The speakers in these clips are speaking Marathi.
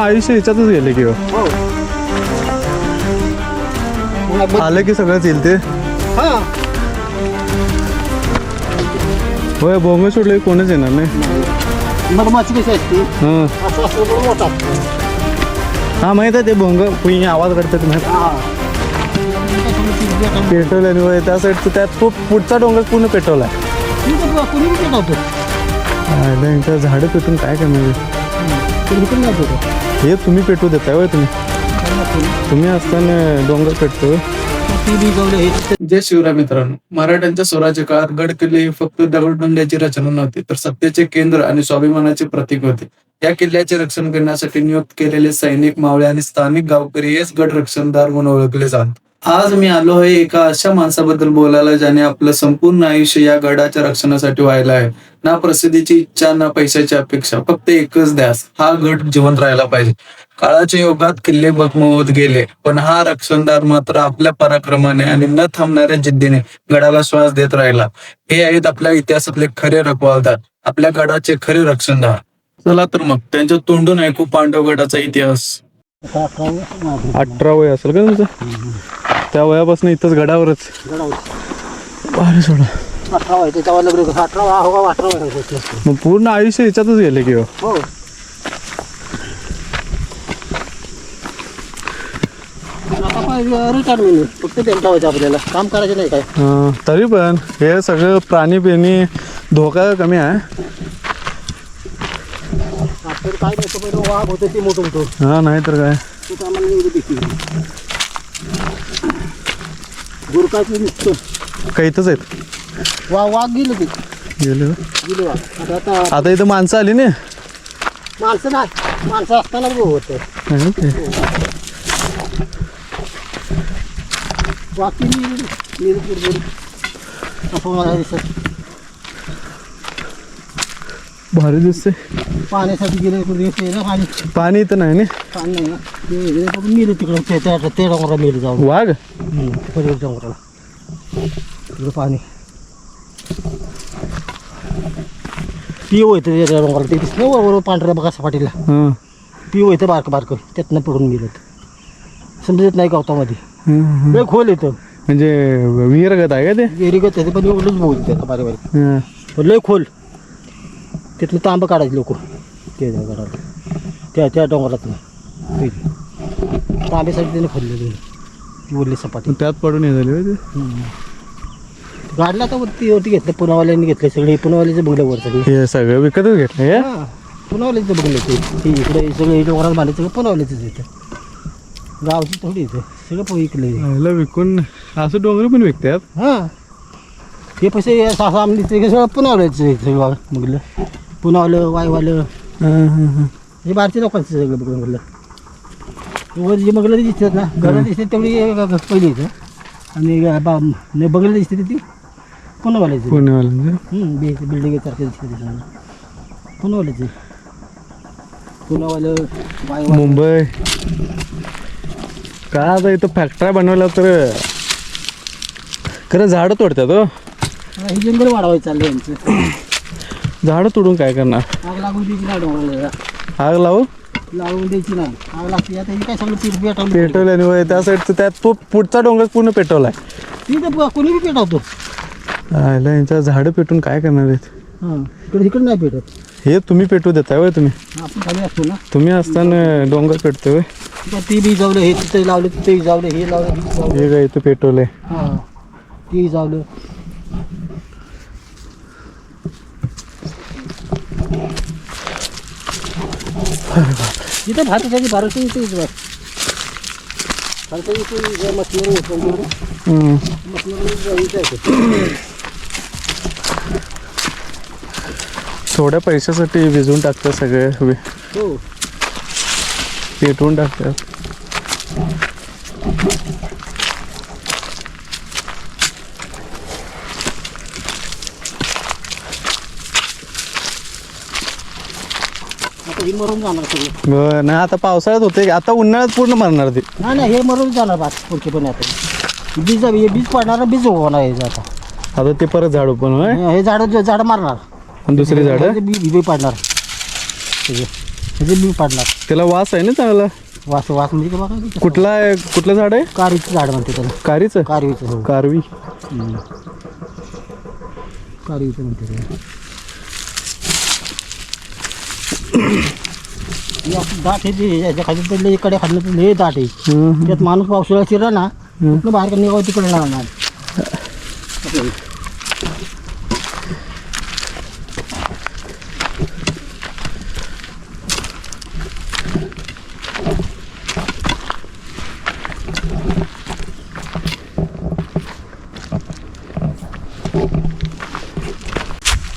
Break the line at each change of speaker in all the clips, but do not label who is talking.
आयुष्य ह्याच्यातच गेले की हो. आलं की सगळंच येईल ते.
हा.
होय बोंग सोडले कोणच येणार नाही. हां. हा माहीत आहे ते भोंग आवाज करतात माहीत. पेट्रोल आणि त्या साईडचं त्यात खूप पुढचा डोंगर पूर्ण पेट्रोल आहे. झाडं पेटून काय करणार हे तुम्ही पेटू देताय होय तुम्ही. तुम्ही असताना डोंगर पेटतो
ती हे
जय शिवराय मित्रांनो. मराठ्यांच्या स्वराज्य काळात गड किल्ले ही फक्त दगडदंड्याची रचना नव्हती तर सत्तेचे केंद्र आणि स्वाभिमानाचे प्रतीक होते. या किल्ल्याचे रक्षण करण्यासाठी नियुक्त केलेले सैनिक मावळे आणि स्थानिक गावकरी हेच गड रक्षणदार म्हणून ओळखले जात आज मी आलो आहे एका अशा माणसाबद्दल बोलायला ज्याने आपलं संपूर्ण आयुष्य या गडाच्या रक्षणासाठी व्हायला आहे. ना प्रसिद्धीची इच्छा ना पैशाची अपेक्षा. फक्त एकच ध्यास. हा गड जिवंत राहायला पाहिजे. काळाच्या योगात किल्ले बगमवत गेले पण हा रक्षणदार मात्र आपल्या पराक्रमाने आणि न थांबणाऱ्या जिद्दीने गडाला श्वास देत राहिला. हे आहेत आपल्या इतिहासातले खरे रखवालदार आपल्या गडाचे खरे रक्षणदार. चला तर मग त्यांच्या तोंडून ऐकू पांडवगडाचा इतिहास.
अठरा वय असेल का तुमचं? त्या वयापासून इथंच गडावरच. भारी सोडा. मग पूर्ण आयुष्य ह्याच्यातच गेले की हो.
हो. काय काय
तरी पण हे सगळं प्राणी पेणी धोका कमी आहे.
काय पहिलं वाघ होतं ते मोठं होतं.
हा नाही तर काय?
ते तर आम्हाला एवढं देखील गुरकाचं दिसतं?
काही इथंच आहेत.
वा वाघ गेलं ते.
गेले.
गेलं वाघ. आता आता
आता इथं माणसं आली ना?
माणसं नाही. माणसं असताना बी होतं.
आहे ते.
मला दिसत
भारी दिसते
पाण्यासाठी गेले कुठे ते ना पाणी
पाणी इथं नाही ना?
पाणी नाही ना. ते बघून तिकडं ते त्या ते जाऊन
वाघ?
पलीकडे डोंगराला. तिकडं पाणी. पिओ येतं त्या डोंगराला. ते दिसलं बरोबर पांढऱ्या बघा सपाटीला.
हां.
पिओ येतं बारकं बारकं. त्यातनं पडून मिळत समजत नाही गवतामध्ये.
हं,
लय खोल येतं
म्हणजे विहीर गत आहे का ते?
विहिरीगत येते पण एवढंच बोलते आता बारीक बारीक.
हां.
पण लय खोल. तिथलं तांब काढायचे लोक ते त्या त्या डोंगरात तांब्यासाठी त्याने खोलले ती वरली सपाटी.
त्यात पडून हे झाली ते?
गाडला तर वरती वरती घेतलं पुनावाल्यांनी घेतले सगळे. पुनावाल्याचं बंगलं वर सगळे.
हे सगळं विकतच घेतलं
पुनावाल्याचं बंगलं ते. ते इकडे सगळे डोंगरात बांधले सगळं पुनावाल्याचंच येतं गावची थोडी येतं सगळं
याला विकून असं डोंगर पण विकतात?
हां. हे पैसे सासा आमली ते सगळं पुनावाल्याचं सगळं बंगलं. पुनावालं वायवालं.
हां,
भारतीय लोकांचं सगळं बघून म्हणलं. वर जे बंगलं दिसतात ना घरं दिसतात तेवढी पहिली येतं आणि बा न बंगलं दिसते ती. पुन्हावाल्याचं
पुण्यावाल्यांचं
बिल्डिंग सारखं दिसते त्याच्यानं पुन्हावाल्याचं पुन्हावालं वाय
मुंबई. का आता इथं फॅक्टऱ्या बनवल्या तर खरं झाडं तोडतात हो.
हे जंगल वाढवायचं चाललं यांचं
झाडं तोडून काय करणार?
आग लागून द्यायची नाही डोंगराला
आग लावू?
लावून द्यायची नाही. आग लागते. आता हे काय सगळं पीठ पेटवलं?
होय त्या साईडचं त्यात तो पुढचा डोंगर पूर्ण पेट्रोल आहे
ती तर कोणी बी पेटवतो.
आयला यांच्या झाडं पेटून काय करणार आहेत?
हां इकडे इकडे नाही पेटत.
हे तुम्ही पेटू देताय होय तुम्ही.
आपण खाली असतो ना.
तुम्ही असताना डोंगर पेटतोय होय.
आता ती बी जावलं हे तिथे लावलं तिथे जावलं हे लावलं हे जावलं
हे काय इथं पेट्रोल आहे
हां ती जावलं. इथं भारताची भारत इथेच बस भारताची इथे इथे आहे
थोड्या पैशासाठी विजून टाकतात सगळे.
हो.
पेटवून टाकतात.
हे मरून जाणार सगळं.
बरं नाही आता पावसाळ्यात होते आता उन्हाळ्यात पूर्ण मरणार ते.
नाही नाही हे मरून जाणार बात पुढचे पण आता. बीज हे बीज पडणार बीज होणार हे आता
आता ते परत झाड पण होय?
हे झाडं झाडं मारणार.
आणि दुसरी झाडं?
बी बी पाडणार. बी पाडणार.
त्याला वास आहे ना चांगला?
वास वास म्हणजे का बघा
कुठला आहे कुठलं झाड आहे?
कारीचं झाड म्हणते त्याला.
कारीचं?
कारवीचं हो.
कारवी.
कारवीचं म्हणते त्याला हे असं दाट याच्या खाली पडले इकडे खाली पडले हे दाट आहे.
हं.
त्यात माणूस पावसाळा शिरला ना तिथनं बाहेर निघावं तिकडे लागणार.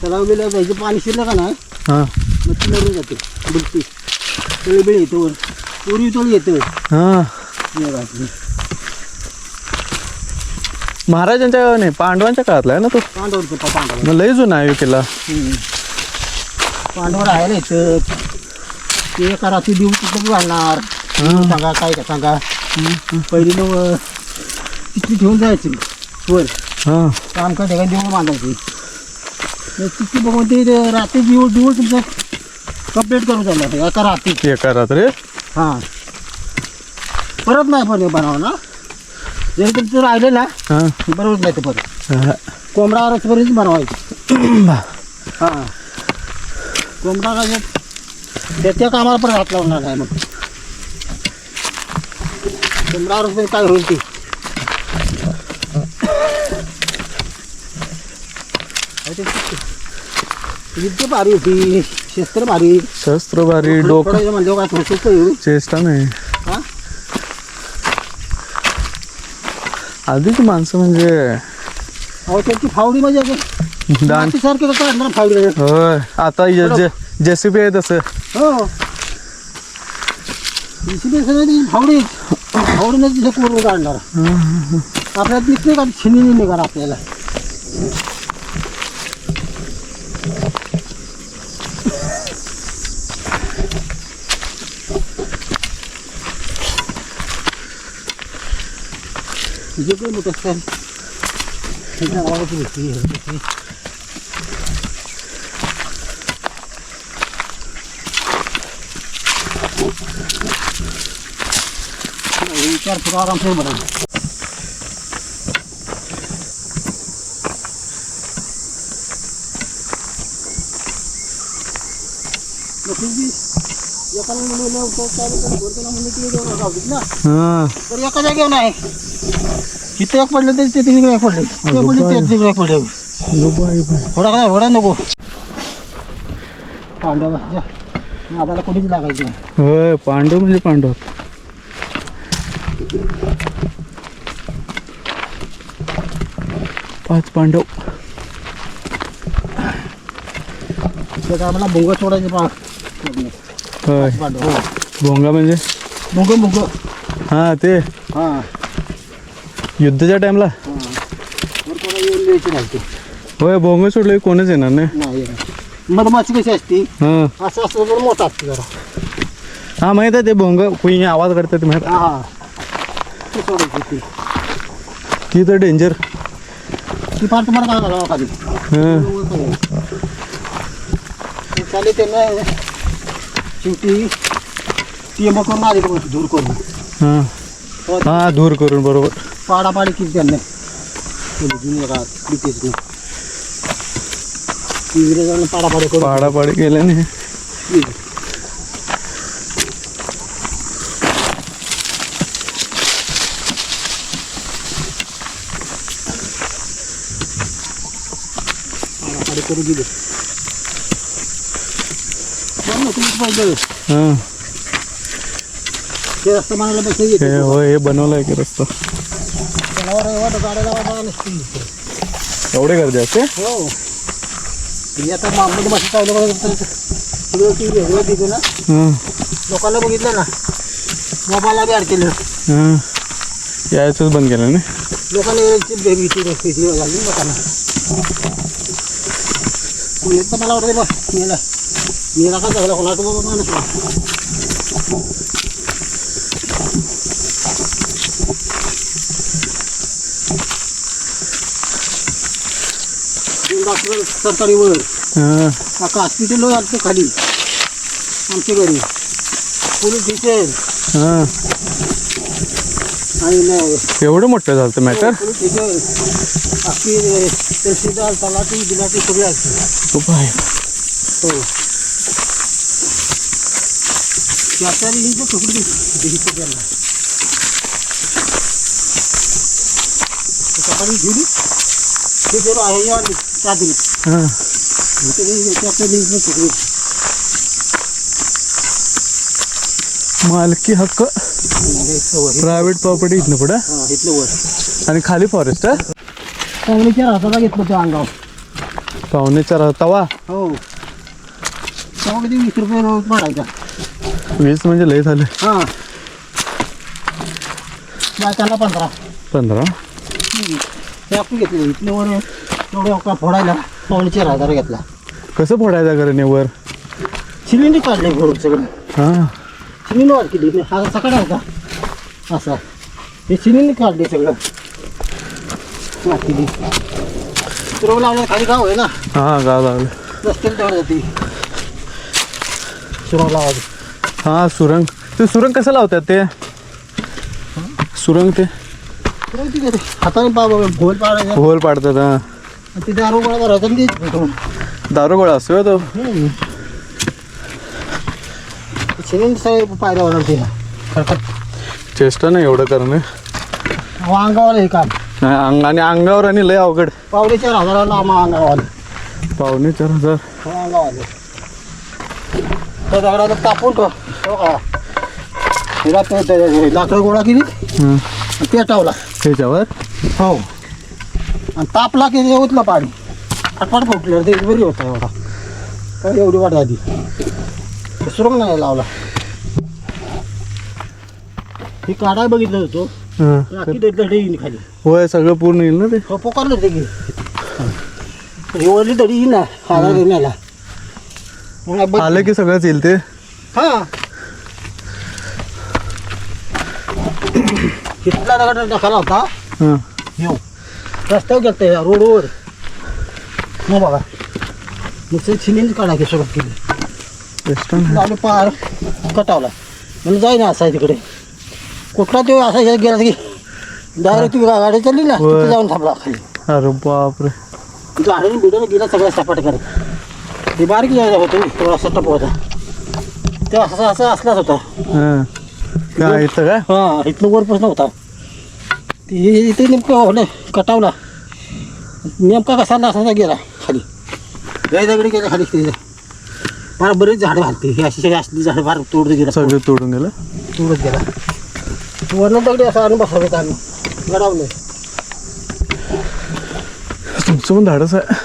तलाव बिलाव पाहिजे पाणी शिरलं का नाही
हां.
ती मरून जाते बुडती तळी बिळी येतो पूर्वी तळी येतं
हां. महाराजांच्या नाही पांडवांच्या काळातला आहे ना तो?
पांडवर ते पांडवर
मग लय जुना आहे किल्ला.
पांडव राहायला येतं ते एका रात्री देऊ तिथं घालणार. सांगा काय का सांगा. पहिली नव तिथली ठेवून जायची वर.
हां.
काम काय ठिकाणी देऊळ बांधायची. तिथली बघून ते रात्री दिवस दिवस तुमचं कंप्लीट करून चाललं एका रात्री.
एका रात्री?
हां. परत नाही पण बनवा ना जरी तुमचं राहिले ना
हां.
बरोबर नाही ते परत.
हां.
कोंबडा रसपर्यंत बनवायचं. हां. कोंबडा राजात त्याच्या कामाला पण हात लावणार नाही मग. कोंबडा रसपर्यंत काय होईल ते? भारी होती. शस्त्र भारी.
शस्त्र भारी डोकं
म्हणजे येऊ
चेष्टा नाही. आधीची माणसं म्हणजे
अहो त्यांची फावडी म्हणजे
दान
सारखे फावडी
होय आता जेसीबी आहे तसं.
हो. ती फावडी. फावडीनं तिथे कोरून काढणार. आपल्याला दिसते का छिनी निघणार आपल्याला? तुझे काय मोठं असतं त्याच्या
हां.
तर एका जागेवर नाही इथं एक पडलं तरी ते तिकडे एक पडले. ते पडले ते तिकडे एक पडले. थोडा काय थोडा नको. पांडव कोणीच लागायचं.
होय पांडव म्हणजे पांडव. पाच पांडव.
आम्हाला भुंग सोडायचे पा.
होय.
हो
भोंगा म्हणजे?
मुंग मुंग
हां ते.
हां.
युद्धाच्या टाइमला. होय भोंग सोडलं कोणच येणार नाही.
नाही मधमाशी कशी असती?
हां.
असं असं जरा मोठा असते जरा.
हां माहीत आहे ते भोंग कुणी आवाज करतात माहीत
हा ते सोडायची ती.
ती तर डेंजर
ती फार तुम्हाला काय घालावं खाली
हां.
चालेल त्यांना शेवटी ती करून आली बघ दूर करून
हाँ।
हाँ
दूर करून बरोबर।
पाडापाडी केली त्यांना केली जुन्या काळात ब्रिटिशने इंग्रजांना पाडापाडी करून
पाडापाडी केल्याने
पाडापाडी करून दिली
हां. हे होय हे बनवलं आहे की रस्ता.
एवढं
गर्दी असते?
हो. लोकांना बघितलं ना. मोबाईलला बी अडकेलं.
हां. यायचंच बंद केलं ना.
लोकांना मला वाटतं बघ मेला मेला का झाला कोणा तो बाबा माणूस डॉक्टर सरकारी वर
हां
काका हॉस्पिटल आलं खाली आमच्या घरी. पोलीस स्टेशन
हा.
आणि
एवढं मोठं झालं ते मॅटर
पोलीस स्टेशन अख्खी तहसीलदार तलाठी बिलाटी सगळे असते
खूप आहे
हो. हिंदू तुकडी दिली त्यांना सकाळी गेली. ते जर आहे या त्या
मालकी हक्क प्रायव्हेट प्रॉपर्टी इथनं पुढं?
हा इथलं वर.
आणि खाली फॉरेस्ट आहे?
चांगलीच्या हाताला घेतलं ते अंगावर.
पाहुणे चार तवा
हो. तेव्हा किती वीस रुपये रोज
वीस म्हणजे लय झाले.
हा. बायकाला पंधरा.
पंधरा.
ते आपण घेतले वर का फोडायला पावणे चार हजार घेतला.
कसं फोडायचा घराने वर
चिलिंडी काढले सगळं.
हा.
वाट केली. हा सकाळ होता असा. हे चिलिंडी काढले सगळं. लावलं खाली गाव आहे ना?
हा गाव लागलं
रस्त्याला तेवढं जाते. सुरव लावायचं.
हा सुरंग. ते सुरंग कसं लावतात ते? सुरंग ते?
हाताने पा भोल पाडायचा.
होल पाडतात हा.
ते दारू गोळा भरायचा आणि तेच भेटून.
दारुगोळा असतो तो?
सगळे पायऱ्या ते
चेष्टा नाही एवढं करणं.
अंगावाला हे काम.
नाही अंग आणि अंगावर आणि लय अवघड.
पावणे चार हजाराला आम्हा अंगावाले
पावणे चार हजार.
हो अंगावाले त्या दगडाला तापून ते- लाकडं गोळा केली. पेटावला
त्याच्यावर?
हो. आणि तापला की ते ओतलं पाणी. आटपाट फुटलं. ते बरी होता एवढा. काय एवढी वाट आधी सुरंग नाही लावला. हे काढाय बघितलं होतो.
हं.
खाली.
होय सगळं पूर्ण येईल ना ते?
हो पोकारलं ते की. ही वरली दडी येईन ना मग बघ-
आलं की सगळंच येईल ते?
हा. कितला दगड टाकाला होता.
हं.
येऊ. रस्त्यावर गेलता या रोडवर. मग बघा. मग ते सिमेंट काढायची सुरुवात केली. लावले पार कटावला. म्हणजे जाईना असा आहे तिकडे. कुठला तो असा हे गेला की डायरेक्ट गाडी चालली ना. तिथे जाऊन थांबला खाली.
अरे बापरे.
गाडीने बिडून गेला सगळ्या सपाट करत ते बारीक जायला होतो थोडासा टप होता. ते असं असं असलाच होता.
हं. काय इथं काय?
हा इथलं वरपासून होता ते इथे नेमकं होलं कटावला. नेमका कसा असा गेला खाली. गाय दगडी गेला खाली तिथे. फार बरेच झाडं घालते हे अशी असली झाडं फार तोडत गेला.
सगळं तोडून गेलं?
तोडत गेला. वरण दगडी असा आणून बसावेत आम्ही. गडावलं.
तुमचं पण धाडस आहे.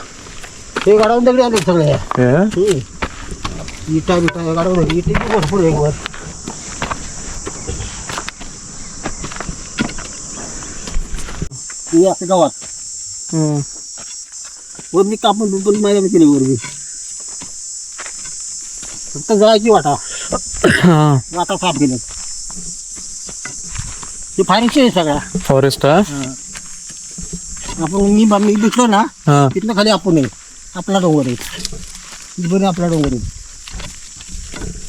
हे गडावून दगडी आले सगळे. इटा बिटा हे गडावून इटे भरपूर आहे वर. हे गावात.
हं.
वर मी कापून बिपून माहिती केली वर मी फक्त जायची वाटा.
हा.
वाटा साफ केलं ते फायरिंगचे आहे सगळ्या
फॉरेस्ट हा?
आपण मी मी दिसलो ना
हा.
तिथनं खाली आपण आहे. आपला डोंगर आहे. बरं आपला डोंगर आहे.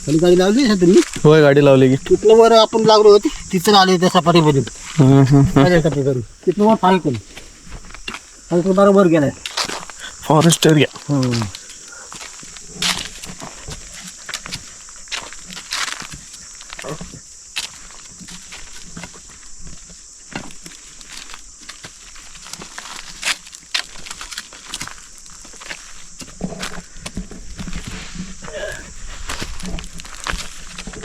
खाली गाडी लावली तुम्ही?
होय गाडी लावली की.
तिथनं वर आपण लागलो होते तिथं आले त्या सफारीमध्ये आणि तो बरोबर गेलाय.
फॉरेस्ट एरिया
हो.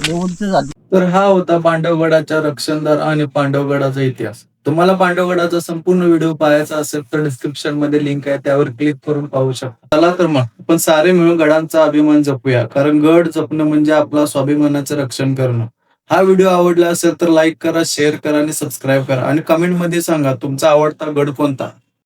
दोनचं झालं.
तर हा होता पांडवगडाच्या रक्षणदार आणि पांडवगडाचा इतिहास. तुम्हाला पांडवगडाचा संपूर्ण व्हिडिओ पाहायचा असेल तर डिस्क्रिप्शनमध्ये लिंक आहे त्यावर क्लिक करून पाहू शकता. चला तर मग आपण सारे मिळून गडांचा अभिमान जपूया. कारण गड जपणं म्हणजे आपला स्वाभिमानाचं रक्षण करणं. हा व्हिडिओ आवडला असेल तर लाईक करा शेअर करा आणि सबस्क्राईब करा. आणि कमेंटमध्ये सांगा तुमचा आवडता गड कोणता?